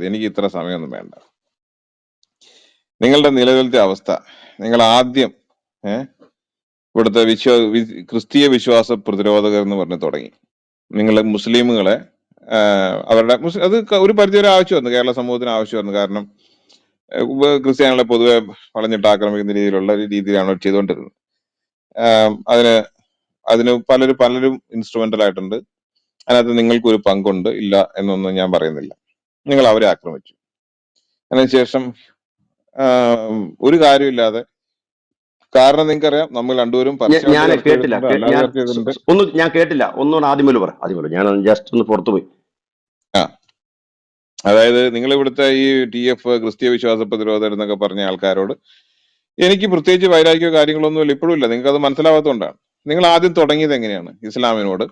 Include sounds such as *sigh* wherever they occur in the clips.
എനിക്ക് ഇത്ര സമയമൊന്നും വേണ്ട. നിങ്ങളുടെ നിലവിലത്തെ അവസ്ഥ നിങ്ങൾ ആദ്യം ഏഹ് ഇവിടുത്തെ വിശ്വാ ക്രിസ്തീയ വിശ്വാസ പ്രതിരോധകർ എന്ന് പറഞ്ഞ് തുടങ്ങി. നിങ്ങൾ മുസ്ലിമുകളെ അവരുടെ അത് ഒരു പരിധി വരെ ആവശ്യമായിരുന്നു കേരള സമൂഹത്തിന് ആവശ്യമായിരുന്നു കാരണം ക്രിസ്ത്യാനികളെ പൊതുവെ വളഞ്ഞിട്ട് ആക്രമിക്കുന്ന രീതിയിലുള്ള ഒരു രീതിയിലാണ് അവർ ചെയ്തുകൊണ്ടിരുന്നത്. അതിന് അതിന് പലരും പലരും ഇൻസ്ട്രുമെന്റൽ ആയിട്ടുണ്ട്. അതിനകത്ത് നിങ്ങൾക്ക് ഒരു പങ്കുണ്ട്. ഇല്ല എന്നൊന്നും ഞാൻ പറയുന്നില്ല. നിങ്ങൾ അവരെ ആക്രമിച്ചു. അതിനുശേഷം ഒരു കാര്യമില്ലാതെ കാരണം നിങ്ങൾക്കറിയാം നമ്മൾ രണ്ടുപേരും ഞാൻ കേട്ടില്ല ഒന്ന് ഞാൻ കേട്ടില്ല. ഒന്നുകൂടെ ആദ്യം മുതൽ പറ ഞാൻ ജസ്റ്റ് ഒന്ന് പുറത്തു പോയി ആ. അതായത് നിങ്ങൾ ഇവിടുത്തെ ഈ ടി എഫ് ക്രിസ്തീയ വിശ്വാസ പ്രതിരോധം എന്നൊക്കെ പറഞ്ഞ ആൾക്കാരോട് എനിക്ക് പ്രത്യേകിച്ച് വൈരാഗ്യമോ കാര്യങ്ങളൊന്നും ഇപ്പോഴും ഇല്ല. നിങ്ങൾക്ക് അത് മനസ്സിലാവാത്തതുകൊണ്ടാണ്. നിങ്ങൾ ആദ്യം തുടങ്ങിയത് എങ്ങനെയാണ്? ഇസ്ലാമിനോട്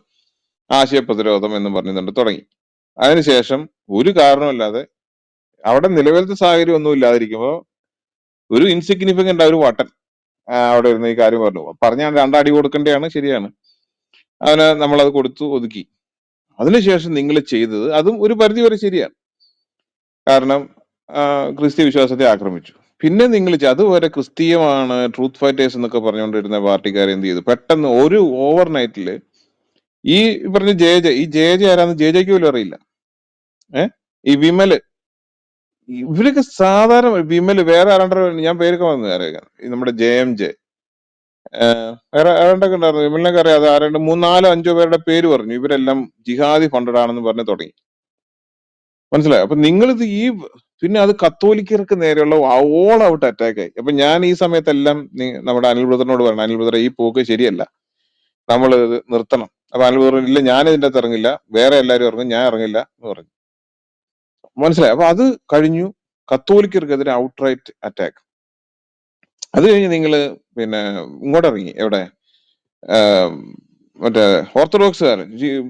ആശയ പ്രതിരോധം എന്ന് പറഞ്ഞുകൊണ്ട് തുടങ്ങി. അതിനുശേഷം ഒരു കാരണമില്ലാതെ അവിടെ നിലവിലത്തെ സാഹചര്യം ഒന്നും ഇല്ലാതിരിക്കുമ്പോൾ ഒരു ഇൻസിഗ്നിഫിക്കന്റ് ഒരു വട്ടൻ അവിടെ ഇരുന്ന് ഈ കാര്യം പറഞ്ഞു. പറഞ്ഞ രണ്ടടി കൊടുക്കേണ്ടതാണ് ശരിയാണ്. അവന് നമ്മളത് കൊടുത്തു ഒതുക്കി. അതിനുശേഷം നിങ്ങൾ ചെയ്തത് അതും ഒരു പരിധി വരെ ശരിയാണ്. കാരണം ക്രിസ്തീയ വിശ്വാസത്തെ ആക്രമിച്ചു. പിന്നെ നിങ്ങൾ അതുവരെ ക്രിസ്തീയമാണ് ട്രൂത്ത് ഫൈറ്റേഴ്സ് എന്നൊക്കെ പറഞ്ഞുകൊണ്ടിരുന്ന പാർട്ടിക്കാർ എന്ത് ചെയ്തു? പെട്ടെന്ന് ഒരു ഓവർനൈറ്റിൽ ഈ പറഞ്ഞ ജയ ജയ ഈ ജയ ജയ ആരാന്ന് ജയ ജയ്ക്ക് പോലും അറിയില്ല. ഏഹ് ഈ വിമൽ. ഇവരൊക്കെ സാധാരണ വിമൽ വേറെ ആരാണ്ടോ ഞാൻ പേരൊക്കെ വന്നു ഈ നമ്മുടെ ജെ എം ജെ. വേറെ ആരാണ്ടൊക്കെ ഉണ്ടായിരുന്നു? വിമലിനൊക്കെ അറിയാം. അത് ആരാണ്ട് മൂന്നാലോ അഞ്ചോ പേരുടെ പേര് പറഞ്ഞു. ഇവരെല്ലാം ജിഹാദി ഫണ്ടഡ് ആണെന്ന് പറഞ്ഞ് തുടങ്ങി. മനസ്സിലായോ? അപ്പൊ നിങ്ങളിത് ഈ പിന്നെ അത് കത്തോലിക്കർക്ക് നേരെയുള്ള ഓൾ ഔട്ട് അറ്റാക്ക് ആയി. അപ്പൊ ഞാൻ ഈ സമയത്തെല്ലാം നമ്മുടെ അനിൽ ബ്രദറിനോട് പറഞ്ഞു അനിൽ ബ്രദറെ ഈ പോക്ക് ശരിയല്ല. നമ്മൾ ഇത് നിർത്തണം. അപ്പൊ അനിൽ ബ്രദർ ഇല്ല ഞാൻ ഇതിന്റെ അകത്ത് ഇറങ്ങില്ല. വേറെ എല്ലാവരും ഇറങ്ങും ഞാൻ ഇറങ്ങില്ല എന്ന് പറഞ്ഞു. മനസ്സിലായി. അപ്പൊ അത് കഴിഞ്ഞു. കത്തോലിക്കർക്കെതിരെ ഔട്ട്റൈറ്റ് അറ്റാക്ക് അത് കഴിഞ്ഞ് നിങ്ങൾ പിന്നെ ഇങ്ങോട്ട് ഇറങ്ങി എവിടെ മറ്റേ ഓർത്തഡോക്സുകാർ.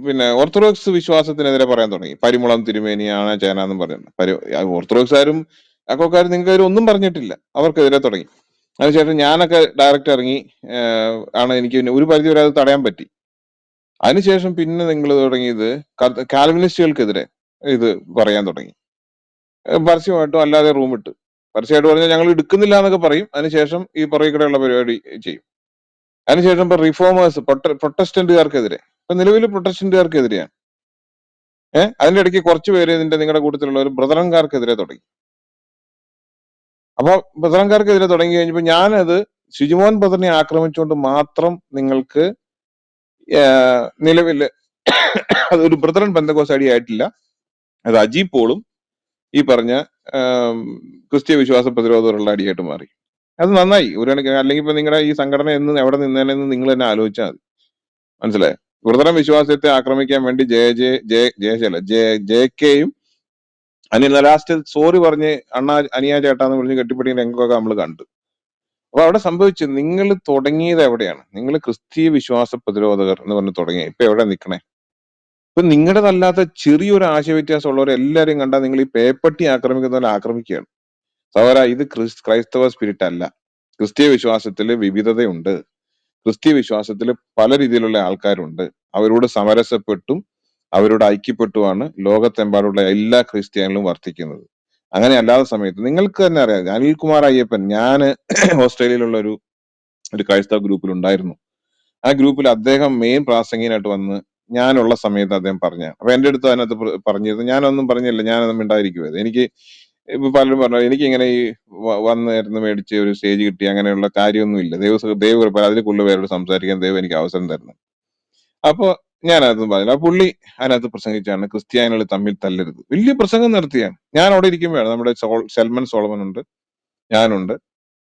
പിന്നെ ഓർത്തഡോക്സ് വിശ്വാസത്തിനെതിരെ പറയാൻ തുടങ്ങി. പരിമുളം തിരുമേനിയാണ് ചേന ചേനാന്നും പറയുന്നത്. പരി ഓർത്തഡോക്സുകാരും അക്കോക്കാരും നിങ്ങൾക്ക് ഒന്നും പറഞ്ഞിട്ടില്ല. അവർക്കെതിരെ തുടങ്ങി. അതിനുശേഷം ഞാനൊക്കെ ഡയറക്റ്റ് ഇറങ്ങി. ആണ് എനിക്ക് പിന്നെ ഒരു പരിധി വരെ അത് തടയാൻ പറ്റി. അതിനുശേഷം പിന്നെ നിങ്ങൾ തുടങ്ങിയത് കാൽവിനിസ്റ്റുകൾക്കെതിരെ ഇത് പറയാൻ തുടങ്ങി. പരസ്യമായിട്ടും അല്ലാതെ റൂം ഇട്ട്. പരസ്യമായിട്ട് പറഞ്ഞാൽ ഞങ്ങൾ എടുക്കുന്നില്ല എന്നൊക്കെ പറയും. അതിനുശേഷം ഈ പുറകെ കൂടെയുള്ള പരിപാടി ചെയ്യും. അതിനുശേഷം ഇപ്പൊ റിഫോമേഴ്സ് പ്രൊട്ടസ്റ്റന്റുകാർക്കെതിരെ ഇപ്പൊ നിലവിൽ പ്രൊട്ടസ്റ്റന്റുകാർക്കെതിരെയാണ് ഏഹ് അതിന്റെ ഇടയ്ക്ക് കുറച്ച് പേര് ഇതിന്റെ നിങ്ങളുടെ കൂട്ടത്തിലുള്ള ഒരു ബ്രദറൻകാർക്കെതിരെ തുടങ്ങി. അപ്പൊ ബ്രദറൻകാർക്കെതിരെ തുടങ്ങി കഴിഞ്ഞപ്പോ ഞാനത് ശുചിമോൻ ബ്രദറിനെ ആക്രമിച്ചുകൊണ്ട് മാത്രം നിങ്ങൾക്ക് നിലവിൽ അത് അതൊരു ബ്രദറൻ ബന്ധകോസ് അടി ആയിട്ടില്ല. അത് അജീബ് പോളും ഈ പറഞ്ഞ ക്രിസ്ത്യ വിശ്വാസ പ്രതിരോധമുള്ള അടിയായിട്ട് മാറി. അത് നന്നായി. ഒരു കണക്കിന് അല്ലെങ്കിൽ ഇപ്പൊ നിങ്ങളുടെ ഈ സംഘടന എന്ന് എവിടെ നിന്നേനെന്ന് നിങ്ങൾ തന്നെ ആലോചിച്ചാൽ മതി. മനസ്സിലായോ? വൃതരം വിശ്വാസത്തെ ആക്രമിക്കാൻ വേണ്ടി ജയ ജെ ജെ ജെ അല്ല ജെ ജെ കെയും അനിൽ ലാസ്റ്റ് സോറി പറഞ്ഞ് അണ്ണാ അനിയാ ചേട്ടാന്ന് പറഞ്ഞ് കെട്ടിപ്പിടിക്കുന്ന രംഗമൊക്കെ നമ്മൾ കണ്ടു. അപ്പൊ അവിടെ സംഭവിച്ചു നിങ്ങൾ തുടങ്ങിയത് എവിടെയാണ്? നിങ്ങൾ ക്രിസ്തീയ വിശ്വാസ പ്രതിരോധകർ എന്ന് പറഞ്ഞ് തുടങ്ങി ഇപ്പൊ എവിടെ നിൽക്കണേ ഇപ്പൊ നിങ്ങളുടേതല്ലാത്ത ചെറിയൊരു ആശയ വ്യത്യാസമുള്ളവർ എല്ലാവരെയും കണ്ടാൽ നിങ്ങൾ ഈ പേപ്പട്ടി ആക്രമിക്കുന്ന പോലെ ആക്രമിക്കുകയാണ്. സഹോദര ഇത് ക്രിസ് ക്രൈസ്തവ സ്പിരിറ്റ് അല്ല ക്രിസ്തീയ വിശ്വാസത്തിൽ വിവിധതയുണ്ട്. ക്രിസ്തീയ വിശ്വാസത്തിൽ പല രീതിയിലുള്ള ആൾക്കാരുണ്ട്. അവരോട് സമരസപ്പെട്ടും അവരോട് ഐക്യപ്പെട്ടുമാണ് ലോകത്തെമ്പാടുള്ള എല്ലാ ക്രിസ്ത്യാനികളും വർത്തിക്കുന്നത്. അങ്ങനെ അല്ലാത്ത സമയത്ത് നിങ്ങൾക്ക് തന്നെ അറിയാം അനിൽകുമാർ അയ്യപ്പൻ ഞാൻ *clears throat* ഓസ്ട്രേലിയയിലുള്ള ഒരു ഒരു ക്രൈസ്തവ ഗ്രൂപ്പിൽ ഉണ്ടായിരുന്നു ആ ഗ്രൂപ്പിൽ അദ്ദേഹം മെയിൻ പ്രാസംഗികനായിട്ട് വന്ന് ഞാനുള്ള സമയത്ത് അദ്ദേഹം പറഞ്ഞ അപ്പൊ എന്റെ അടുത്ത് അതിനകത്ത് പറഞ്ഞിരുന്നു. ഞാനൊന്നും പറഞ്ഞില്ല ഞാനൊന്നും മിണ്ടായിരിക്കുമത് എനിക്ക് ഇപ്പൊ പലരും പറഞ്ഞു എനിക്ക് ഇങ്ങനെ ഈ വന്ന് വന്നായിരുന്നു മേടിച്ച് ഒരു സ്റ്റേജ് കിട്ടി അങ്ങനെയുള്ള കാര്യമൊന്നുമില്ല ദൈവ ദൈവ കൃപ അതിൽ കൂടുതൽ പേരോട് സംസാരിക്കാൻ ദൈവം എനിക്ക് അവസരം തരുന്നു. അപ്പൊ ഞാൻ അതൊന്നും പറഞ്ഞില്ല. ആ പുള്ളി അതിനകത്ത് പ്രസംഗിച്ചാണ് ക്രിസ്ത്യാനികൾ തമ്മിൽ തല്ലരുത്. വലിയ പ്രസംഗം നടത്തിയാണ്. ഞാൻ അവിടെ ഇരിക്കുമ്പോഴാണ് നമ്മുടെ സെൽമൻ സോളമൻ ഉണ്ട് ഞാനുണ്ട്.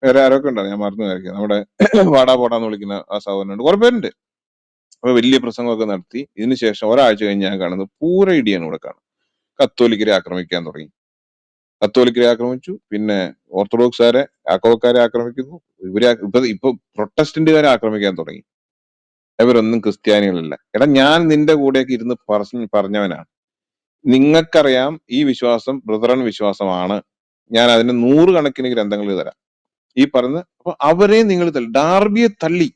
വേറെ ആരൊക്കെ ഉണ്ടാവും ഞാൻ മറന്നു കാര്യം നമ്മുടെ വാടാ പോടാന്ന് വിളിക്കുന്ന ആ സഹോദരനുണ്ട്. കുറെ പേരുണ്ട്. അപ്പൊ വലിയ പ്രസംഗമൊക്കെ നടത്തി. ഇതിനുശേഷം ഒരാഴ്ച കഴിഞ്ഞ് ഞാൻ കാണുന്നത് പൂര ഇടിയാണ് ഇവിടെ കാണുന്നത് കത്തോലിക്കരെ ആക്രമിക്കാൻ തുടങ്ങി. കത്തോലിക്കരെ ആക്രമിച്ചു. പിന്നെ ഓർത്തഡോക്സുകാരെ ആക്കോക്കാരെ ആക്രമിക്കുന്നു. ഇവരെ ഇപ്പൊ ഇപ്പൊ പ്രൊട്ടസ്റ്റന്റുകാരെ ആക്രമിക്കാൻ തുടങ്ങി. അവരൊന്നും ക്രിസ്ത്യാനികളല്ല. എടാ ഞാൻ നിന്റെ കൂടെയൊക്കെ ഇരുന്ന് പറഞ്ഞ പറഞ്ഞവനാണ്. നിങ്ങൾക്കറിയാം ഈ വിശ്വാസം ബ്രദറൻ വിശ്വാസമാണ്. ഞാൻ അതിന് നൂറുകണക്കിന് ഗ്രന്ഥങ്ങൾ തരാം. ഈ പറഞ്ഞ അപ്പൊ അവരെ നിങ്ങൾ തള്ളി. ഡാർബിയെ തള്ളി.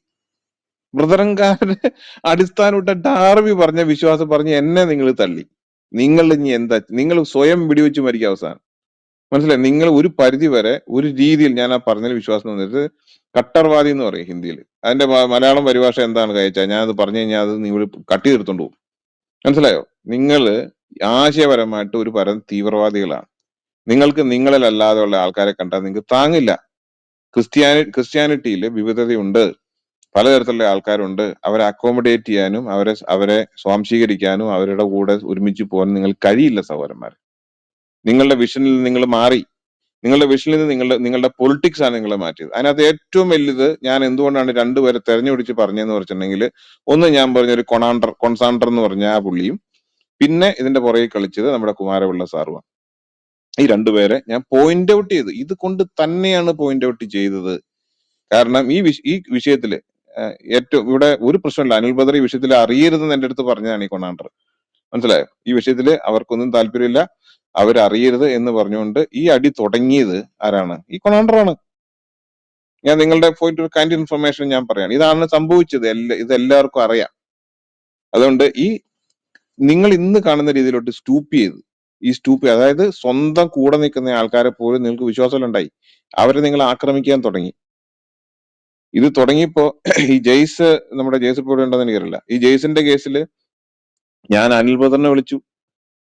ബ്രദറൻകാരനെ അടിസ്ഥാനമിട്ട ഡാർവി പറഞ്ഞ വിശ്വാസം പറഞ്ഞ് എന്നെ നിങ്ങൾ തള്ളി. നിങ്ങൾ ഇനി എന്താ നിങ്ങൾ സ്വയം വെടിവെച്ച് മരിക്കുക അവസാനം. മനസ്സിലായി? നിങ്ങൾ ഒരു പരിധി വരെ ഒരു രീതിയിൽ ഞാൻ ആ പറഞ്ഞതിൽ വിശ്വാസം വന്നിട്ട് കട്ടർവാദി എന്ന് പറയും ഹിന്ദിയിൽ. അതിന്റെ മലയാളം പരിഭാഷ എന്താണ് കഴിച്ചാൽ ഞാൻ അത് പറഞ്ഞു കഴിഞ്ഞാൽ അത് നിങ്ങൾ കട്ടി തീർത്തോണ്ട് പോകും. മനസ്സിലായോ? നിങ്ങൾ ആശയപരമായിട്ട് ഒരു പരം തീവ്രവാദികളാണ്. നിങ്ങൾക്ക് നിങ്ങളിലല്ലാതെയുള്ള ആൾക്കാരെ കണ്ടാൽ നിങ്ങൾക്ക് താങ്ങില്ല. ക്രിസ്ത്യാനി ക്രിസ്ത്യാനിറ്റിയിൽ വിവിധതയുണ്ട്. പലതരത്തിലുള്ള ആൾക്കാരുണ്ട്. അവരെ അക്കോമഡേറ്റ് ചെയ്യാനും അവരെ അവരെ സ്വാംശീകരിക്കാനും അവരുടെ കൂടെ ഒരുമിച്ച് പോകാൻ നിങ്ങൾ കഴിയില്ല സഹോദരന്മാർ. നിങ്ങളുടെ വിഷനിൽ നിന്ന് നിങ്ങൾ മാറി. നിങ്ങളുടെ വിഷനിൽ നിന്ന് നിങ്ങളുടെ നിങ്ങളുടെ പൊളിറ്റിക്സ് ആണ് നിങ്ങളെ മാറ്റിയത്. അതിനകത്ത് ഏറ്റവും വലുത് ഞാൻ എന്തുകൊണ്ടാണ് രണ്ടുപേരെ തെരഞ്ഞെടുത്ത് പറഞ്ഞതെന്ന് വെച്ചിട്ടുണ്ടെങ്കിൽ ഒന്ന് ഞാൻ പറഞ്ഞ ഒരു കൊണാണ്ടർ കൊൺസാണ്ടർ എന്ന് പറഞ്ഞ ആ പുള്ളിയും പിന്നെ ഇതിന്റെ പുറകെ കളിച്ചത് നമ്മുടെ കുമാരപിള്ള സാറുമാണ്. ഈ രണ്ടുപേരെ ഞാൻ പോയിന്റ് ഔട്ട് ചെയ്ത്. ഇത് കൊണ്ട് തന്നെയാണ് പോയിന്റ് ഔട്ട് ചെയ്തത്. കാരണം ഈ വിഷ ഈ വിഷയത്തിൽ ഏറ്റവും ഇവിടെ ഒരു പ്രശ്നമില്ല. അനിൽ ബദർ ഈ വിഷയത്തിൽ അറിയരുതെന്ന് എന്റെ അടുത്ത് പറഞ്ഞതാണ് ഈ കൊണാണ്ടർ. മനസ്സിലായോ? ഈ വിഷയത്തിൽ അവർക്കൊന്നും താല്പര്യമില്ല. അവരറിയരുത് എന്ന് പറഞ്ഞുകൊണ്ട് ഈ അടി തുടങ്ങിയത് ആരാണ്? ഈ കൊണാണ്ടറാണ്. ഞാൻ നിങ്ങളുടെ പോയിട്ട് ഒരു കൈൻഡ് ഇൻഫർമേഷൻ ഞാൻ പറയാണ്. ഇതാണ് സംഭവിച്ചത്. എല്ലാ ഇത് എല്ലാവർക്കും അറിയാം. അതുകൊണ്ട് ഈ നിങ്ങൾ ഇന്ന് കാണുന്ന രീതിയിലോട്ട് സ്റ്റൂപ്പ് ചെയ്ത് ഈ സ്റ്റൂപ്പ് അതായത് സ്വന്തം കൂടെ നിൽക്കുന്ന ആൾക്കാരെ പോലും നിങ്ങൾക്ക് വിശ്വാസമുണ്ടായി. അവരെ നിങ്ങൾ ആക്രമിക്കാൻ തുടങ്ങി. ഇത് തുടങ്ങിയപ്പോ ഈ ജെയ്സ് നമ്മുടെ ജെയ്സ് ഇപ്പോൾ ഉണ്ടോന്ന് എനിക്കറിയില്ല. ഈ ജെയ്സിന്റെ കേസിൽ ഞാൻ അനിൽ ബദറിനെ വിളിച്ചു.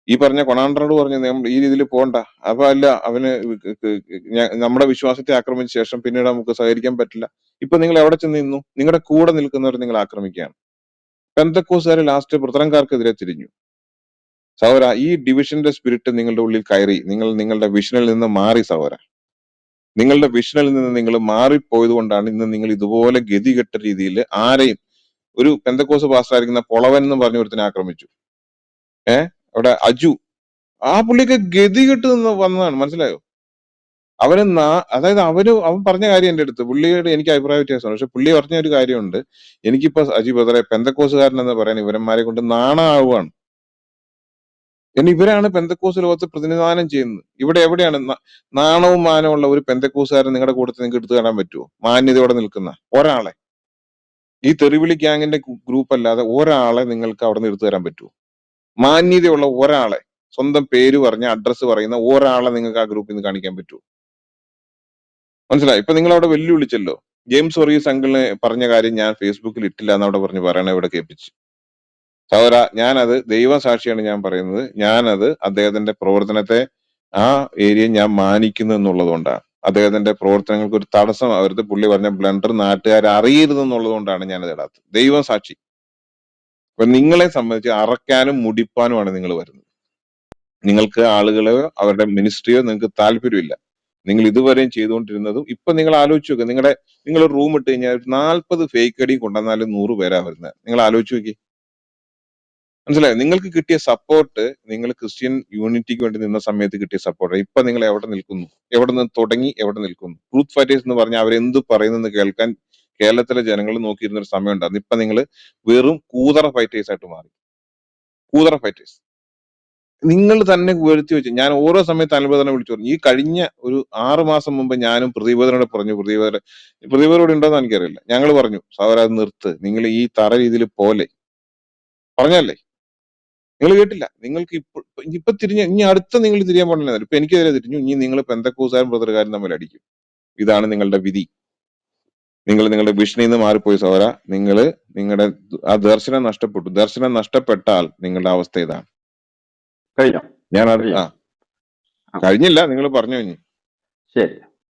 ഈ പറഞ്ഞ കൊണാണ്ടറോട് പറഞ്ഞു "നമ്മൾ ഈ രീതിയിൽ പോകണ്ട അപ്പൊ അല്ല അവന് നമ്മുടെ വിശ്വാസത്തെ ആക്രമിച്ച ശേഷം പിന്നീട് നമുക്ക് സഹകരിക്കാൻ പറ്റില്ല. ഇപ്പൊ നിങ്ങൾ എവിടെ ചെന്ന് നിന്നു? നിങ്ങളുടെ കൂടെ നിൽക്കുന്നവർ നിങ്ങൾ ആക്രമിക്കുകയാണ്. പെന്തക്കോസുകാർ ലാസ്റ്റ് പുത്രൻകാർക്കെതിരെ തിരിഞ്ഞു. സൗര ഈ ഡിവിഷന്റെ സ്പിരിറ്റ് നിങ്ങളുടെ ഉള്ളിൽ കയറി നിങ്ങൾ നിങ്ങളുടെ വിഷനിൽ നിന്ന് മാറി സഹോദര നിങ്ങളുടെ വിഷനിൽ നിന്ന് നിങ്ങൾ മാറിപ്പോയത് കൊണ്ടാണ് ഇന്ന് നിങ്ങൾ ഇതുപോലെ ഗതികെട്ട രീതിയിൽ ആരെയും ഒരു പെന്തക്കോസ് പാസ്റ്റായിരിക്കുന്ന പൊളവൻ എന്ന് പറഞ്ഞ ഒരുത്തിനെ ആക്രമിച്ചു. ഏഹ് അവിടെ അജു. ആ പുള്ളിക്ക് ഗതികെട്ട് നിന്ന് വന്നതാണ്. മനസ്സിലായോ? അവന് നാ- അതായത് അവർ അവൻ പറഞ്ഞ കാര്യം എന്റെ അടുത്ത്. പുള്ളിയുടെ എനിക്ക് അഭിപ്രായ വ്യത്യാസമാണ്. പക്ഷെ പുള്ളി പറഞ്ഞ ഒരു കാര്യമുണ്ട്. എനിക്കിപ്പോ അജി ബദറെ പെന്തക്കോസുകാരൻ എന്ന് പറയാൻ ഇവരന്മാരെ കൊണ്ട് നാണാവുകയാണ്. ഇനി ഇവരാണ് പെന്തക്കോസ് ലോകത്ത് പ്രതിനിധാനം ചെയ്യുന്നത്. ഇവിടെ എവിടെയാണ് നാണവും മാനവും ഉള്ള ഒരു പെന്തക്കോസുകാരൻ നിങ്ങളുടെ കൂട്ടത്തിൽ നിങ്ങൾക്ക് എടുത്തു കാണാൻ പറ്റുമോ മാന്യതയോടെ നിൽക്കുന്ന ഒരാളെ. ഈ തെറിവിളി ഗ്യാങ്ങിന്റെ ഗ്രൂപ്പ് അല്ലാതെ ഒരാളെ നിങ്ങൾക്ക് അവിടെ നിന്ന് എടുത്തു തരാൻ പറ്റുമോ മാന്യതയുള്ള ഒരാളെ സ്വന്തം പേര് പറഞ്ഞ അഡ്രസ്സ് പറയുന്ന ഒരാളെ നിങ്ങൾക്ക് ആ ഗ്രൂപ്പിൽ നിന്ന് കാണിക്കാൻ പറ്റുമോ മനസ്സിലായി? ഇപ്പൊ നിങ്ങൾ അവിടെ വെല്ലുവിളിച്ചല്ലോ. ജെയിംസ് വർഗീസ് അങ്കിളിനെ പറഞ്ഞ കാര്യം ഞാൻ ഫേസ്ബുക്കിൽ ഇട്ടില്ല എന്ന് അവിടെ പറഞ്ഞ് പറയണ ഇവിടെ കേൾപ്പിച്ചു. സഹോദര ഞാനത് ദൈവസാക്ഷിയാണ് ഞാൻ പറയുന്നത്. ഞാനത് അദ്ദേഹത്തിന്റെ പ്രവർത്തനത്തെ ആ ഏരിയ ഞാൻ മാനിക്കുന്നു എന്നുള്ളതുകൊണ്ടാണ്. അദ്ദേഹത്തിന്റെ പ്രവർത്തനങ്ങൾക്ക് ഒരു തടസ്സം അവരുടെ പുള്ളി പറഞ്ഞ ബ്ലണ്ടർ നാട്ടുകാർ അറിയരുത് എന്നുള്ളത് കൊണ്ടാണ് ഞാനത് ഇടാത്തത്. ദൈവം സാക്ഷി. അപ്പൊ നിങ്ങളെ സംബന്ധിച്ച് അറക്കാനും മുടിപ്പാനുമാണ് നിങ്ങൾ വരുന്നത്. നിങ്ങൾക്ക് ആളുകളെയോ അവരുടെ മിനിസ്ട്രിയോ നിങ്ങൾക്ക് താല്പര്യമില്ല. നിങ്ങൾ ഇതുവരെയും ചെയ്തുകൊണ്ടിരുന്നതും ഇപ്പൊ നിങ്ങൾ ആലോചിച്ച് നോക്കുക നിങ്ങളുടെ നിങ്ങൾ റൂം ഇട്ട് കഴിഞ്ഞാൽ നാൽപ്പത് ഫേക്ക് അടി കൊണ്ടുവന്നാലും നൂറ് പേരാ വരുന്നത്. നിങ്ങൾ ആലോചിച്ച് നോക്കി. മനസ്സിലായോ? നിങ്ങൾക്ക് കിട്ടിയ സപ്പോർട്ട് നിങ്ങൾ ക്രിസ്ത്യൻ യൂണിറ്റിക്ക് വേണ്ടി നിന്ന സമയത്ത് കിട്ടിയ സപ്പോർട്ട് ഇപ്പൊ നിങ്ങൾ എവിടെ നിൽക്കുന്നു? എവിടെ നിന്ന് തുടങ്ങി എവിടെ നിൽക്കുന്നു? ട്രൂത്ത് ഫൈറ്റേഴ്സ് എന്ന് പറഞ്ഞാൽ അവരെന്ത് പറയുന്നെന്ന് കേൾക്കാൻ കേരളത്തിലെ ജനങ്ങൾ നോക്കിയിരുന്ന ഒരു സമയം ഉണ്ടായിരുന്നു ഇപ്പൊ നിങ്ങൾ വെറും കൂതറ ഫൈറ്റേഴ്സ് ആയിട്ട് മാറി. കൂതറ ഫൈറ്റേഴ്സ് നിങ്ങൾ തന്നെ വരുത്തി വെച്ച് ഞാൻ ഓരോ സമയത്ത് അനുബോധന വിളിച്ചു പറഞ്ഞു. ഈ കഴിഞ്ഞ ഒരു ആറു മാസം മുമ്പ് ഞാനും പ്രതിബോധനോട് പറഞ്ഞു. പ്രതിബോധന പ്രതിബോധനോട് ഉണ്ടോന്ന് എനിക്കറിയില്ല. ഞങ്ങൾ പറഞ്ഞു സൗര നിർത്ത്. നിങ്ങൾ ഈ തറ രീതിയിൽ പോലെ. പറഞ്ഞല്ലേ? നിങ്ങൾ കേട്ടില്ല. നിങ്ങൾക്ക് ഇപ്പൊ ഇപ്പൊ തിരിഞ്ഞ ഇനി അടുത്ത നിങ്ങൾ തിരിയാൻ പാടില്ല ഇപ്പൊ എനിക്കെതിരെ തിരിഞ്ഞു. ഇനി നിങ്ങൾ പെന്തക്കൂസാരും ബ്രദർകാരും തമ്മിൽ അടിക്കും. ഇതാണ് നിങ്ങളുടെ വിധി. നിങ്ങൾ നിങ്ങളുടെ ഭീഷണിയിൽ നിന്ന് മാറിപ്പോയി സഹോര നിങ്ങൾ നിങ്ങളുടെ ആ ദർശനം നഷ്ടപ്പെട്ടു. ദർശനം നഷ്ടപ്പെട്ടാൽ നിങ്ങളുടെ അവസ്ഥ ഇതാണ്. കഴിഞ്ഞോ? ഞാൻ അത് ആ. ആ. കഴിഞ്ഞില്ല. നിങ്ങൾ പറഞ്ഞു കഴിഞ്ഞു ശരി.